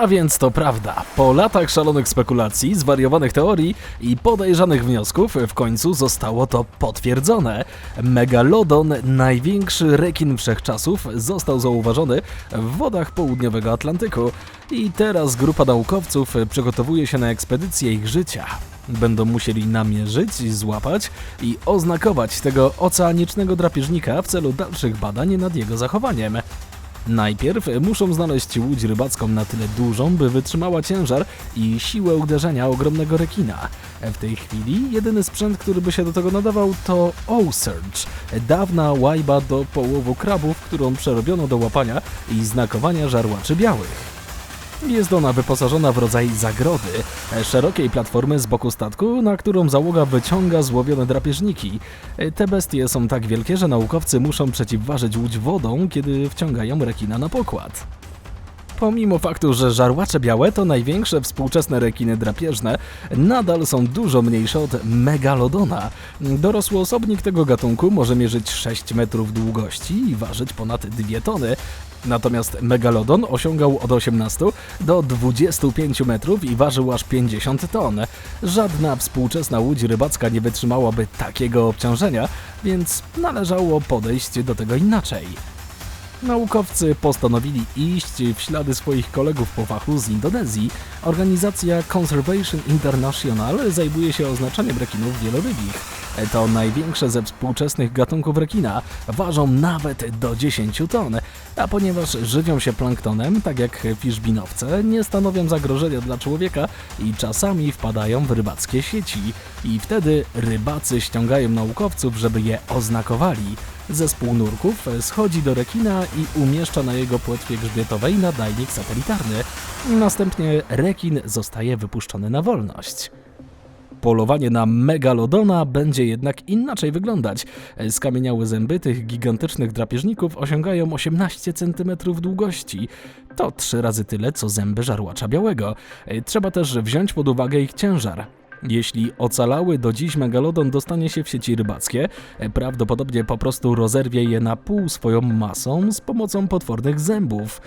A więc to prawda. Po latach szalonych spekulacji, zwariowanych teorii i podejrzanych wniosków w końcu zostało to potwierdzone. Megalodon, największy rekin wszechczasów, został zauważony w wodach południowego Atlantyku i teraz grupa naukowców przygotowuje się na ekspedycję ich życia. Będą musieli namierzyć, złapać i oznakować tego oceanicznego drapieżnika w celu dalszych badań nad jego zachowaniem. Najpierw muszą znaleźć łódź rybacką na tyle dużą, by wytrzymała ciężar i siłę uderzenia ogromnego rekina. W tej chwili jedyny sprzęt, który by się do tego nadawał to O-Surge, dawna łajba do połowu krabów, którą przerobiono do łapania i znakowania żarłaczy białych. Jest ona wyposażona w rodzaj zagrody, szerokiej platformy z boku statku, na którą załoga wyciąga złowione drapieżniki. Te bestie są tak wielkie, że naukowcy muszą przeciwważyć łódź wodą, kiedy wciągają rekina na pokład. Pomimo faktu, że żarłacze białe to największe współczesne rekiny drapieżne, nadal są dużo mniejsze od megalodona. Dorosły osobnik tego gatunku może mierzyć 6 metrów długości i ważyć ponad 2 tony. Natomiast megalodon osiągał od 18 do 25 metrów i ważył aż 50 ton. Żadna współczesna łódź rybacka nie wytrzymałaby takiego obciążenia, więc należało podejść do tego inaczej. Naukowcy postanowili iść w ślady swoich kolegów po fachu z Indonezji. Organizacja Conservation International zajmuje się oznaczaniem rekinów wielorybich. To największe ze współczesnych gatunków rekina. Ważą nawet do 10 ton, a ponieważ żywią się planktonem, tak jak fiszbinowce, nie stanowią zagrożenia dla człowieka i czasami wpadają w rybackie sieci. I wtedy rybacy ściągają naukowców, żeby je oznakowali. Zespół nurków schodzi do rekina i umieszcza na jego płetwie grzbietowej nadajnik satelitarny. Następnie rekin zostaje wypuszczony na wolność. Polowanie na megalodona będzie jednak inaczej wyglądać. Skamieniałe zęby tych gigantycznych drapieżników osiągają 18 cm długości. To trzy razy tyle, co zęby żarłacza białego. Trzeba też wziąć pod uwagę ich ciężar. Jeśli ocalały do dziś megalodon dostanie się w sieci rybackie, prawdopodobnie po prostu rozerwie je na pół swoją masą z pomocą potwornych zębów.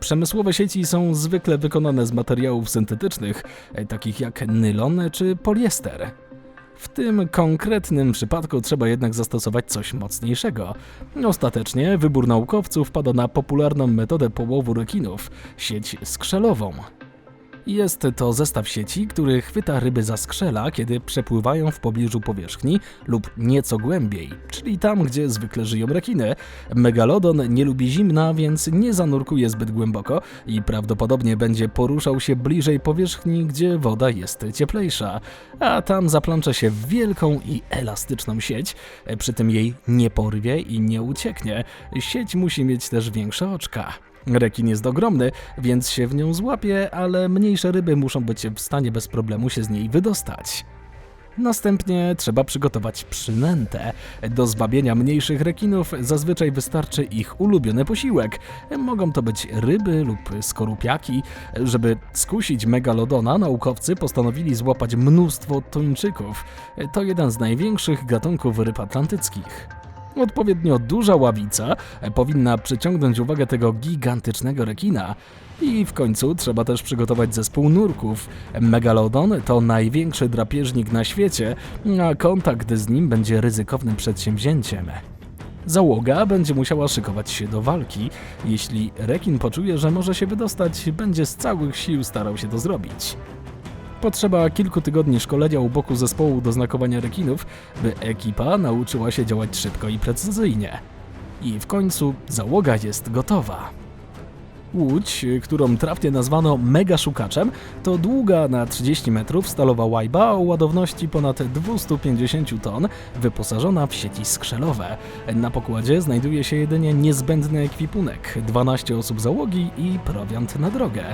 Przemysłowe sieci są zwykle wykonane z materiałów syntetycznych, takich jak nylon czy poliester. W tym konkretnym przypadku trzeba jednak zastosować coś mocniejszego. Ostatecznie wybór naukowców pada na popularną metodę połowu rekinów sieć skrzelową. Jest to zestaw sieci, który chwyta ryby za skrzela, kiedy przepływają w pobliżu powierzchni lub nieco głębiej, czyli tam, gdzie zwykle żyją rekiny. Megalodon nie lubi zimna, więc nie zanurkuje zbyt głęboko i prawdopodobnie będzie poruszał się bliżej powierzchni, gdzie woda jest cieplejsza, a tam zaplącze się w wielką i elastyczną sieć, przy tym jej nie porwie i nie ucieknie. Sieć musi mieć też większe oczka. Rekin jest ogromny, więc się w nią złapie, ale mniejsze ryby muszą być w stanie bez problemu się z niej wydostać. Następnie trzeba przygotować przynętę. Do zwabienia mniejszych rekinów zazwyczaj wystarczy ich ulubiony posiłek. Mogą to być ryby lub skorupiaki. Żeby skusić megalodona, naukowcy postanowili złapać mnóstwo tuńczyków. To jeden z największych gatunków ryb atlantyckich. Odpowiednio duża ławica powinna przyciągnąć uwagę tego gigantycznego rekina. I w końcu trzeba też przygotować zespół nurków. Megalodon to największy drapieżnik na świecie, a kontakt z nim będzie ryzykownym przedsięwzięciem. Załoga będzie musiała szykować się do walki. Jeśli rekin poczuje, że może się wydostać, będzie z całych sił starał się to zrobić. Potrzeba kilku tygodni szkolenia u boku zespołu do znakowania rekinów, by ekipa nauczyła się działać szybko i precyzyjnie. I w końcu załoga jest gotowa. Łódź, którą trafnie nazwano mega szukaczem, to długa na 30 metrów stalowa łajba o ładowności ponad 250 ton, wyposażona w sieci skrzelowe. Na pokładzie znajduje się jedynie niezbędny ekwipunek, 12 osób załogi i prowiant na drogę.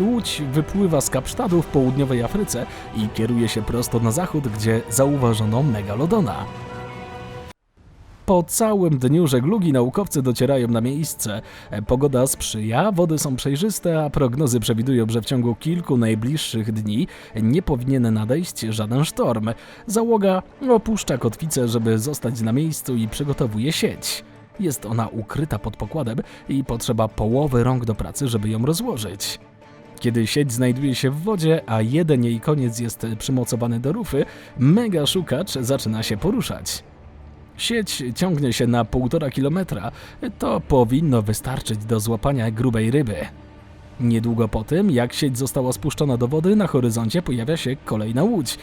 Łódź wypływa z Kapsztadu w południowej Afryce i kieruje się prosto na zachód, gdzie zauważono megalodona. Po całym dniu żeglugi naukowcy docierają na miejsce. Pogoda sprzyja, wody są przejrzyste, a prognozy przewidują, że w ciągu kilku najbliższych dni nie powinien nadejść żaden sztorm. Załoga opuszcza kotwicę, żeby zostać na miejscu i przygotowuje sieć. Jest ona ukryta pod pokładem i potrzeba połowy rąk do pracy, żeby ją rozłożyć. Kiedy sieć znajduje się w wodzie, a jeden jej koniec jest przymocowany do rufy, mega szukacz zaczyna się poruszać. Sieć ciągnie się na 1,5 kilometra. To powinno wystarczyć do złapania grubej ryby. Niedługo po tym, jak sieć została spuszczona do wody, na horyzoncie pojawia się kolejna łódź.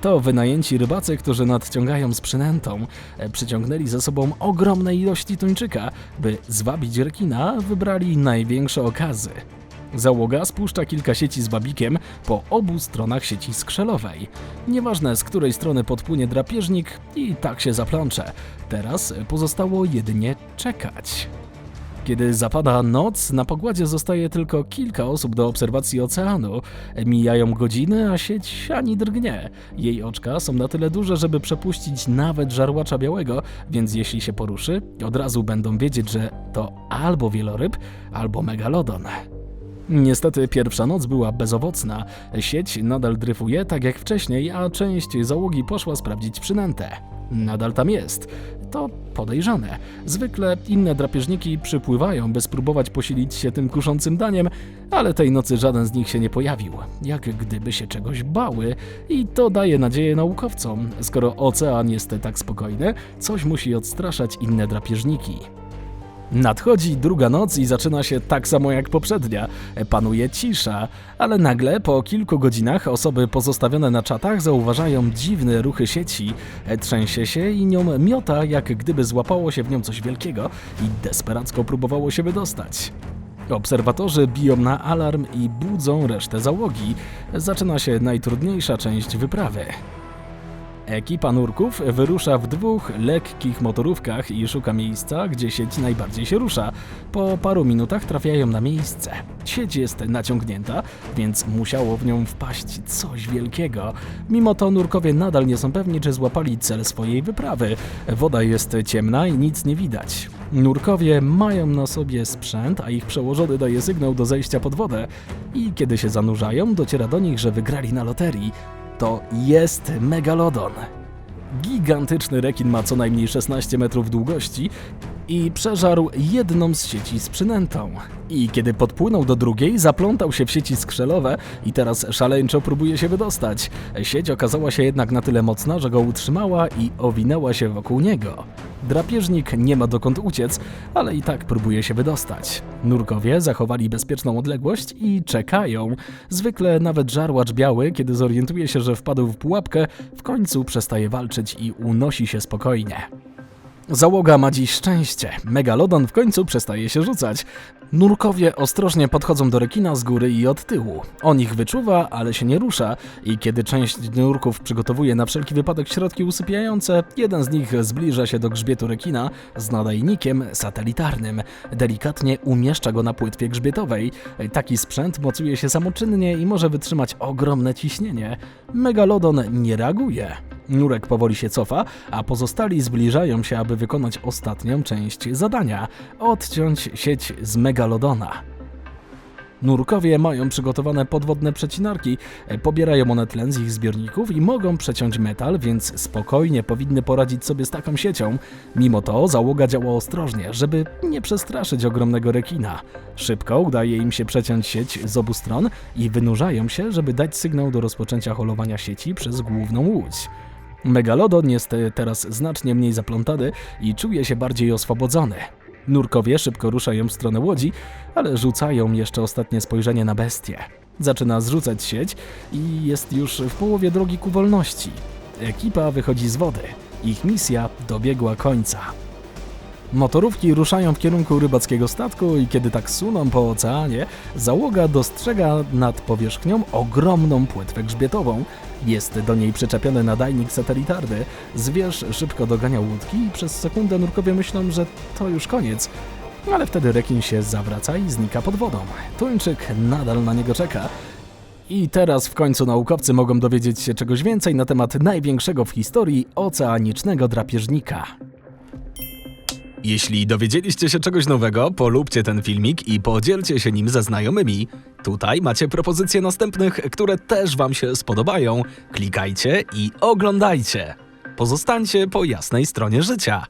To wynajęci rybacy, którzy nadciągają z przynętą. Przyciągnęli ze sobą ogromne ilości tuńczyka. By zwabić rekina, wybrali największe okazy. Załoga spuszcza kilka sieci z babikiem po obu stronach sieci skrzelowej. Nieważne z której strony podpłynie drapieżnik i tak się zaplącze. Teraz pozostało jedynie czekać. Kiedy zapada noc, na pokładzie zostaje tylko kilka osób do obserwacji oceanu. Mijają godziny, a sieć ani drgnie. Jej oczka są na tyle duże, żeby przepuścić nawet żarłacza białego, więc jeśli się poruszy, od razu będą wiedzieć, że to albo wieloryb, albo megalodon. Niestety pierwsza noc była bezowocna. Sieć nadal dryfuje tak jak wcześniej, a część załogi poszła sprawdzić przynętę. Nadal tam jest. To podejrzane. Zwykle inne drapieżniki przypływają, by spróbować posilić się tym kuszącym daniem, ale tej nocy żaden z nich się nie pojawił. Jak gdyby się czegoś bały. I to daje nadzieję naukowcom. Skoro ocean jest tak spokojny, coś musi odstraszać inne drapieżniki. Nadchodzi druga noc i zaczyna się tak samo jak poprzednia. Panuje cisza, ale nagle po kilku godzinach osoby pozostawione na czatach zauważają dziwne ruchy sieci. Trzęsie się i nią miota, jak gdyby złapało się w nią coś wielkiego i desperacko próbowało się wydostać. Obserwatorzy biją na alarm i budzą resztę załogi. Zaczyna się najtrudniejsza część wyprawy. Ekipa nurków wyrusza w dwóch lekkich motorówkach i szuka miejsca, gdzie sieć najbardziej się rusza. Po paru minutach trafiają na miejsce. Sieć jest naciągnięta, więc musiało w nią wpaść coś wielkiego. Mimo to nurkowie nadal nie są pewni, czy złapali cel swojej wyprawy. Woda jest ciemna i nic nie widać. Nurkowie mają na sobie sprzęt, a ich przełożony daje sygnał do zejścia pod wodę. I kiedy się zanurzają, dociera do nich, że wygrali na loterii to jest megalodon. Gigantyczny rekin ma co najmniej 16 metrów długości i przeżarł jedną z sieci z przynętą. I kiedy podpłynął do drugiej, zaplątał się w sieci skrzelowe i teraz szaleńczo próbuje się wydostać. Sieć okazała się jednak na tyle mocna, że go utrzymała i owinęła się wokół niego. Drapieżnik nie ma dokąd uciec, ale i tak próbuje się wydostać. Nurkowie zachowali bezpieczną odległość i czekają. Zwykle nawet żarłacz biały, kiedy zorientuje się, że wpadł w pułapkę, w końcu przestaje walczyć i unosi się spokojnie. Załoga ma dziś szczęście. Megalodon w końcu przestaje się rzucać. Nurkowie ostrożnie podchodzą do rekina z góry i od tyłu. On ich wyczuwa, ale się nie rusza i kiedy część nurków przygotowuje na wszelki wypadek środki usypiające, jeden z nich zbliża się do grzbietu rekina z nadajnikiem satelitarnym. Delikatnie umieszcza go na płytwie grzbietowej. Taki sprzęt mocuje się samoczynnie i może wytrzymać ogromne ciśnienie. Megalodon nie reaguje. Nurek powoli się cofa, a pozostali zbliżają się, aby wykonać ostatnią część zadania odciąć sieć z megalodona. Nurkowie mają przygotowane podwodne przecinarki, e, pobierają one tlen z ich zbiorników i mogą przeciąć metal, więc spokojnie powinny poradzić sobie z taką siecią. Mimo to załoga działa ostrożnie, żeby nie przestraszyć ogromnego rekina. Szybko udaje im się przeciąć sieć z obu stron i wynurzają się, żeby dać sygnał do rozpoczęcia holowania sieci przez główną łódź. Megalodon jest e, teraz znacznie mniej zaplątany i czuje się bardziej oswobodzony. Nurkowie szybko ruszają w stronę łodzi, ale rzucają jeszcze ostatnie spojrzenie na bestię. Zaczyna zrzucać sieć i jest już w połowie drogi ku wolności. Ekipa wychodzi z wody. Ich misja dobiegła końca. Motorówki ruszają w kierunku rybackiego statku i kiedy tak suną po oceanie, załoga dostrzega nad powierzchnią ogromną płetwę grzbietową. Jest do niej przyczepiony nadajnik satelitarny. Zwierz szybko dogania łódki i przez sekundę nurkowie myślą, że to już koniec. Ale wtedy rekin się zawraca i znika pod wodą. Tuńczyk nadal na niego czeka. I teraz w końcu naukowcy mogą dowiedzieć się czegoś więcej na temat największego w historii oceanicznego drapieżnika. Jeśli dowiedzieliście się czegoś nowego, polubcie ten filmik i podzielcie się nim ze znajomymi. Tutaj macie propozycje następnych, które też Wam się spodobają. Klikajcie i oglądajcie. Pozostańcie po jasnej stronie życia.